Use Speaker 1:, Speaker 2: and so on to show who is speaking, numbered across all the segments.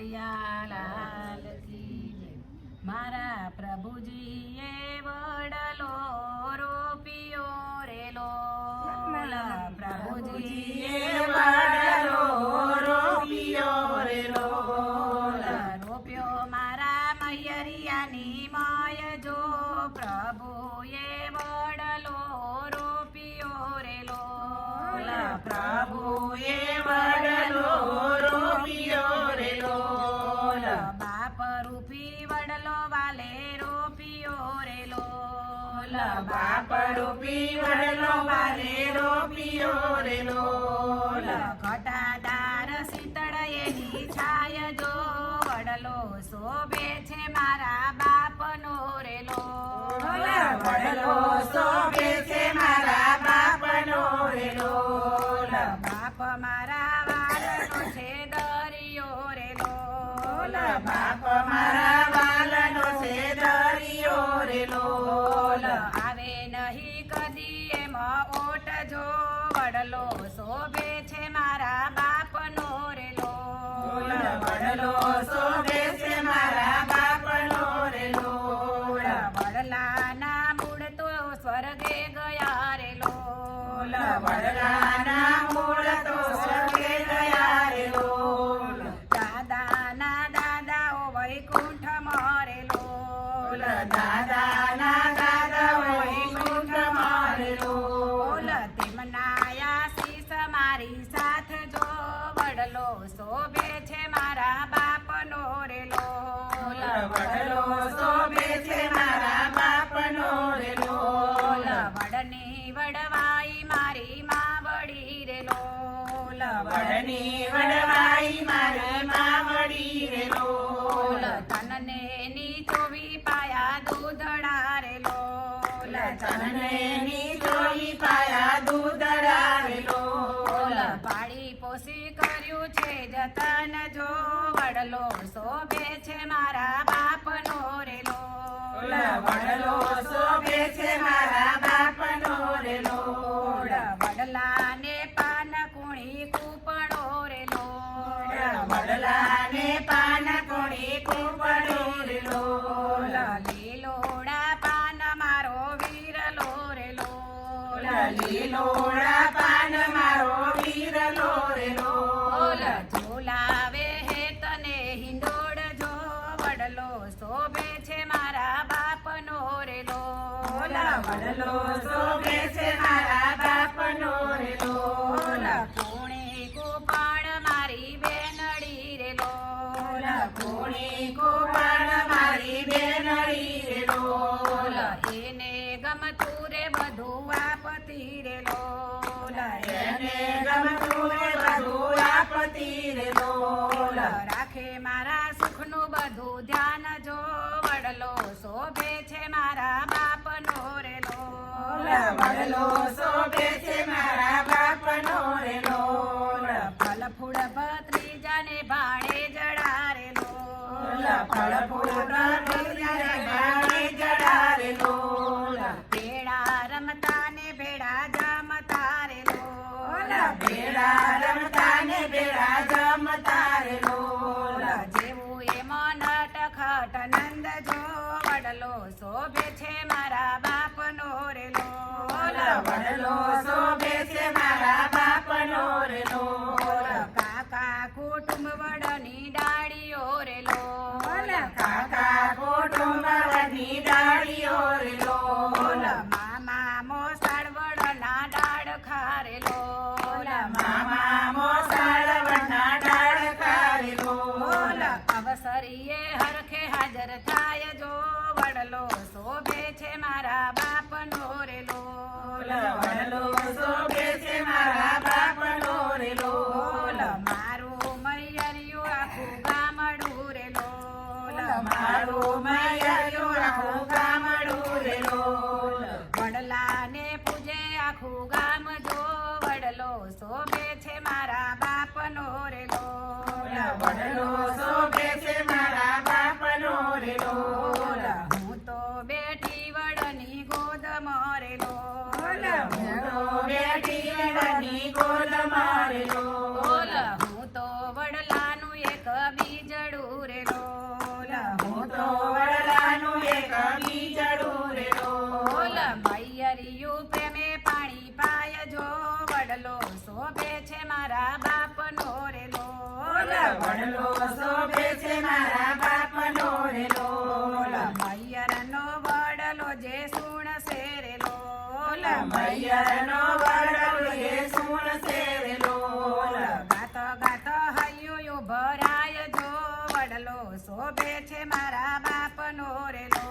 Speaker 1: કનૈયા લાલ કી જય. મારા પ્રભુજીએ વડલો બાપ રૂપી વડલો વાલે રોપિયો રેલો. ઘટાદાર શીતળ એની છાય જો વડલો શોભે છે મારા બાપનો રેલો.
Speaker 2: વડલો શોભે છે મારા બાપનો રેલો.
Speaker 1: બાપ મારા વાલનો છે દરિયો
Speaker 2: બાપ મારા
Speaker 1: વડલો શોભે છે મારા બાપનો રેલો.
Speaker 2: વડલો શોભે છે મારા બાપનો રેલો.
Speaker 1: વડલાને પાન કુણી કૂપણો રેલો.
Speaker 2: વડલાને પાન કુણી કુંપડો રેલો.
Speaker 1: લીલોડા પાન મારો વીરલો રેલો.
Speaker 2: લીલોડા
Speaker 1: વડલો શોભે છે મારા બાપનો રેલો બોલ કુણે કુપાણ મારી બેનડી રેલો
Speaker 2: કોણી ગોપાળ મારી બેનડી રેલો
Speaker 1: બોલ એને ગમતું રે બધું આપતી રેલો
Speaker 2: એને ગમતું રે બધું આપતી રેલો
Speaker 1: રાખે મારા સુખનું બધું ધ્યાન જો. વડલો શોભે છે મારા બાપનો રેલો.
Speaker 2: વડલો શોભે છે મારા બાપનો રેલો.
Speaker 1: ફલ ફૂડ ભત્રીજાને ભાડે જડારેલો.
Speaker 2: ફળ ફૂલ બાણે જડારેલો.
Speaker 1: ભેડા રમતા ને ભેડા જમતા રેલો
Speaker 2: ભેડા રમતા ને ભેડા
Speaker 1: હાજર થાય જો વડલો શોભે છે મારા બાપનો રેલો.
Speaker 2: વડલો શોભે છે મારા
Speaker 1: બેઠી વડની મારેલો.
Speaker 2: હું તો
Speaker 1: વડલાનું એક બીજ બીજડું રે લોલ
Speaker 2: હું તો વડલાનું એક બીજડું રે
Speaker 1: મૈયરિયું પ્રેમે પાણી પાય જો વડલો શોભે છે મારા બાપનો રેલો.
Speaker 2: વડલો શોભે છે મારા બાપનો રે લોલ
Speaker 1: મૈયરનો વડલો જે સુણ શેરેલો
Speaker 2: મૈયરનો
Speaker 1: શોભે છે મારા બાપનો રેલો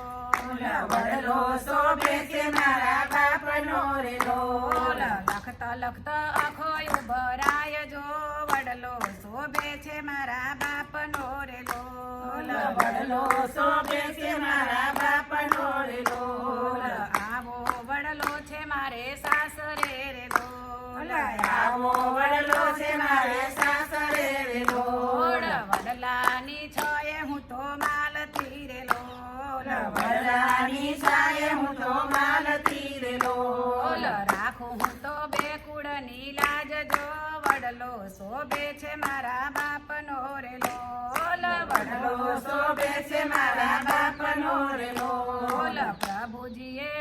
Speaker 2: વડલો શોભે છે મારા બાપનો રે
Speaker 1: બોલ
Speaker 2: લોલ
Speaker 1: લખતા લખતા આખો ભરાય જો વડલો શોભે છે મારા બાપનો રે લોલ
Speaker 2: વડલો શોભે છે મારા બાપનો રે
Speaker 1: આવો વડલો છે મારે સાસરે રે લોલ
Speaker 2: આવો વડલો છે મારે છાયે હું તો માલતી રે લોલ
Speaker 1: રાખું હું તો બેકુડની લાજ જો વડલો શોભે છે મારા બાપનો રે લોલ
Speaker 2: વડલો શોભે છે મારા બાપનો રે
Speaker 1: બોલ
Speaker 2: લોલ
Speaker 1: પ્રભુજીએ